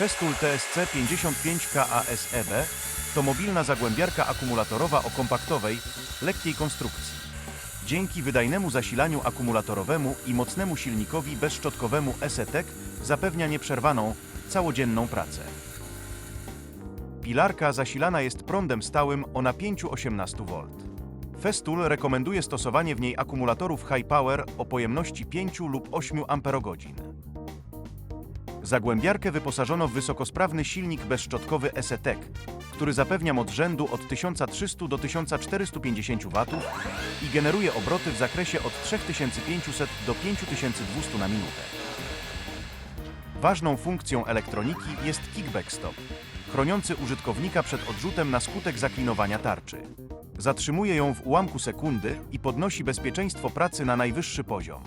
Festool TSC 55KASEB E to mobilna zagłębiarka akumulatorowa o kompaktowej, lekkiej konstrukcji. Dzięki wydajnemu zasilaniu akumulatorowemu i mocnemu silnikowi bezszczotkowemu ESETEC zapewnia nieprzerwaną, całodzienną pracę. Pilarka zasilana jest prądem stałym o napięciu 18 V. Festool rekomenduje stosowanie w niej akumulatorów high power o pojemności 5 lub 8 Ah. Zagłębiarkę wyposażono w wysokosprawny silnik bezszczotkowy ESETEC, który zapewnia moc rzędu od 1300 do 1450 W i generuje obroty w zakresie od 3500 do 5200 na minutę. Ważną funkcją elektroniki jest kickback stop, chroniący użytkownika przed odrzutem na skutek zaklinowania tarczy. Zatrzymuje ją w ułamku sekundy i podnosi bezpieczeństwo pracy na najwyższy poziom.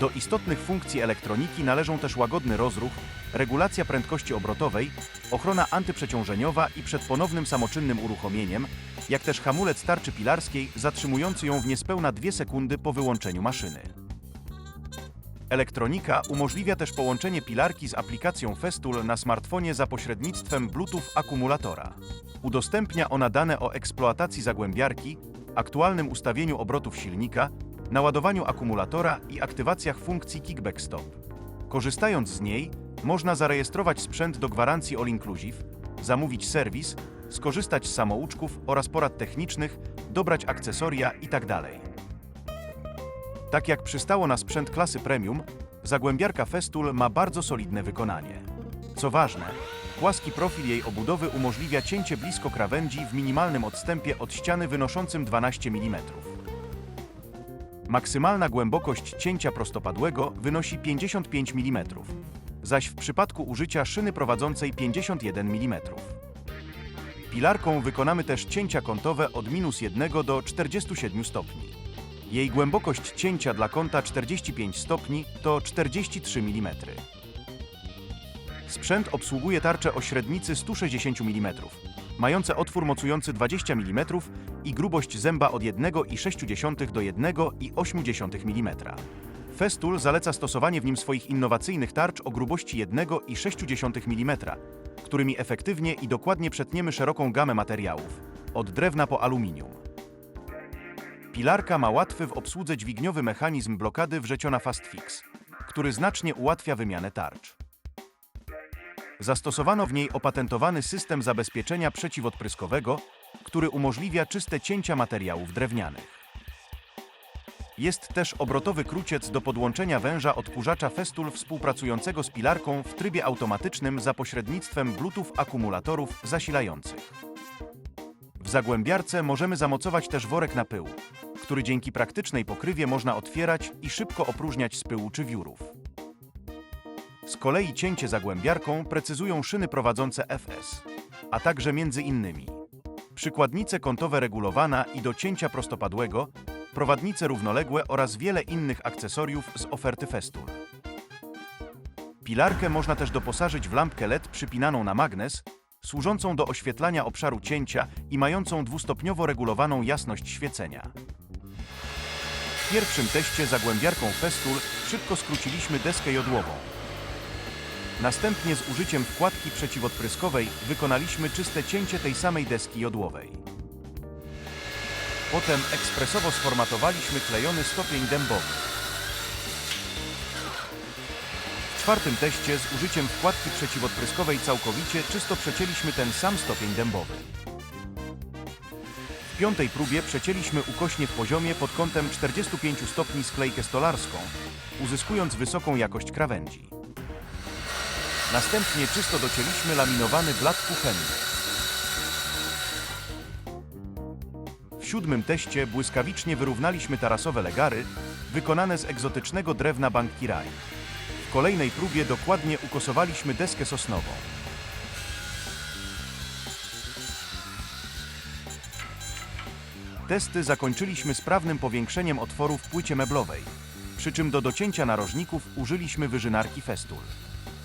Do istotnych funkcji elektroniki należą też łagodny rozruch, regulacja prędkości obrotowej, ochrona antyprzeciążeniowa i przed ponownym samoczynnym uruchomieniem, jak też hamulec tarczy pilarskiej zatrzymujący ją w niespełna 2 sekundy po wyłączeniu maszyny. Elektronika umożliwia też połączenie pilarki z aplikacją Festool na smartfonie za pośrednictwem Bluetooth akumulatora. Udostępnia ona dane o eksploatacji zagłębiarki, aktualnym ustawieniu obrotów silnika, naładowaniu akumulatora i aktywacjach funkcji Kickback Stop. Korzystając z niej, można zarejestrować sprzęt do gwarancji All Inclusive, zamówić serwis, skorzystać z samouczków oraz porad technicznych, dobrać akcesoria itd. Tak jak przystało na sprzęt klasy premium, zagłębiarka Festool ma bardzo solidne wykonanie. Co ważne, płaski profil jej obudowy umożliwia cięcie blisko krawędzi w minimalnym odstępie od ściany wynoszącym 12 mm. Maksymalna głębokość cięcia prostopadłego wynosi 55 mm, zaś w przypadku użycia szyny prowadzącej 51 mm. Pilarką wykonamy też cięcia kątowe od minus 1 do 47 stopni. Jej głębokość cięcia dla kąta 45 stopni to 43 mm. Sprzęt obsługuje tarcze o średnicy 160 mm, mające otwór mocujący 20 mm i grubość zęba od 1,6 do 1,8 mm. Festool zaleca stosowanie w nim swoich innowacyjnych tarcz o grubości 1,6 mm, którymi efektywnie i dokładnie przetniemy szeroką gamę materiałów, od drewna po aluminium. Pilarka ma łatwy w obsłudze dźwigniowy mechanizm blokady wrzeciona FastFix, który znacznie ułatwia wymianę tarcz. Zastosowano w niej opatentowany system zabezpieczenia przeciwodpryskowego, który umożliwia czyste cięcia materiałów drewnianych. Jest też obrotowy kruciec do podłączenia węża odkurzacza Festool współpracującego z pilarką w trybie automatycznym za pośrednictwem Bluetooth akumulatorów zasilających. W zagłębiarce możemy zamocować też worek na pył, który dzięki praktycznej pokrywie można otwierać i szybko opróżniać z pyłu czy wiórów. Z kolei cięcie zagłębiarką precyzują szyny prowadzące FS, a także między innymi przykładnice kątowe regulowana i do cięcia prostopadłego, prowadnice równoległe oraz wiele innych akcesoriów z oferty Festool. Pilarkę można też doposażyć w lampkę LED przypinaną na magnes, służącą do oświetlania obszaru cięcia i mającą dwustopniowo regulowaną jasność świecenia. W pierwszym teście zagłębiarką Festool szybko skróciliśmy deskę jodłową. Następnie z użyciem wkładki przeciwodpryskowej wykonaliśmy czyste cięcie tej samej deski jodłowej. Potem ekspresowo sformatowaliśmy klejony stopień dębowy. W czwartym teście z użyciem wkładki przeciwodpryskowej całkowicie czysto przecięliśmy ten sam stopień dębowy. W piątej próbie przecięliśmy ukośnie w poziomie pod kątem 45 stopni sklejkę stolarską, uzyskując wysoką jakość krawędzi. Następnie czysto docięliśmy laminowany blat kuchenny. W siódmym teście błyskawicznie wyrównaliśmy tarasowe legary wykonane z egzotycznego drewna Bankirai. W kolejnej próbie dokładnie ukosowaliśmy deskę sosnową. Testy zakończyliśmy sprawnym powiększeniem otworu w płycie meblowej, przy czym do docięcia narożników użyliśmy wyżynarki Festool.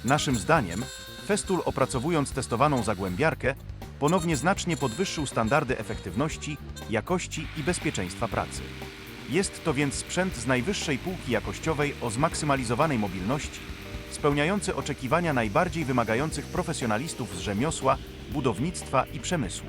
Naszym zdaniem, Festool opracowując testowaną zagłębiarkę, ponownie znacznie podwyższył standardy efektywności, jakości i bezpieczeństwa pracy. Jest to więc sprzęt z najwyższej półki jakościowej o zmaksymalizowanej mobilności, spełniający oczekiwania najbardziej wymagających profesjonalistów z rzemiosła, budownictwa i przemysłu.